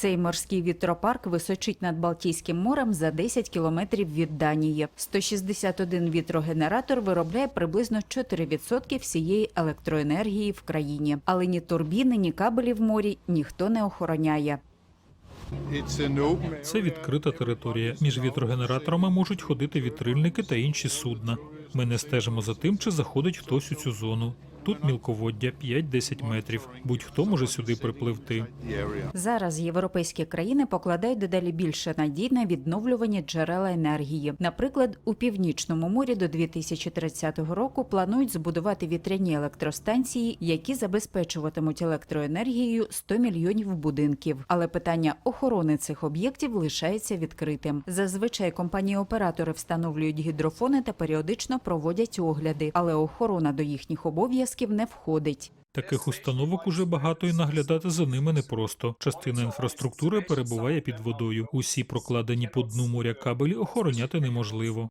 Цей морський вітропарк височить над Балтійським морем за 10 кілометрів від Данії. 161 вітрогенератор виробляє приблизно 4% всієї електроенергії в країні. Але ні турбіни, ні кабелі в морі ніхто не охороняє. Це відкрита територія. Між вітрогенераторами можуть ходити вітрильники та інші судна. Ми не стежимо за тим, чи заходить хтось у цю зону. Тут мілководдя 5-10 метрів. Будь-хто може сюди припливти. Зараз європейські країни покладають дедалі більше надій на відновлювані джерела енергії. Наприклад, у північному морі до 2030 року планують збудувати вітряні електростанції, які забезпечуватимуть електроенергією 100 мільйонів будинків. Але питання охорони цих об'єктів лишається відкритим. Зазвичай компанії-оператори встановлюють гідрофони та періодично проводять огляди, але охорона до їхніх обов'язків не входить. Таких установок уже багато і наглядати за ними непросто. Частина інфраструктури перебуває під водою. Усі прокладені по дну моря кабелі охороняти неможливо.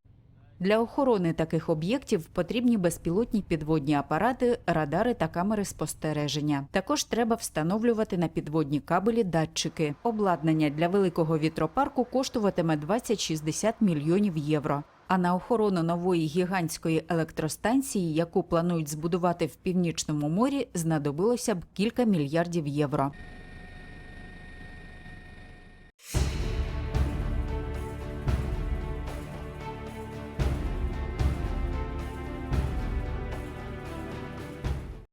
Для охорони таких об'єктів потрібні безпілотні підводні апарати, радари та камери спостереження. Також треба встановлювати на підводні кабелі датчики. Обладнання для великого вітропарку коштуватиме 20-60 мільйонів євро. А на охорону нової гігантської електростанції, яку планують збудувати в північному морі, знадобилося б кілька мільярдів євро.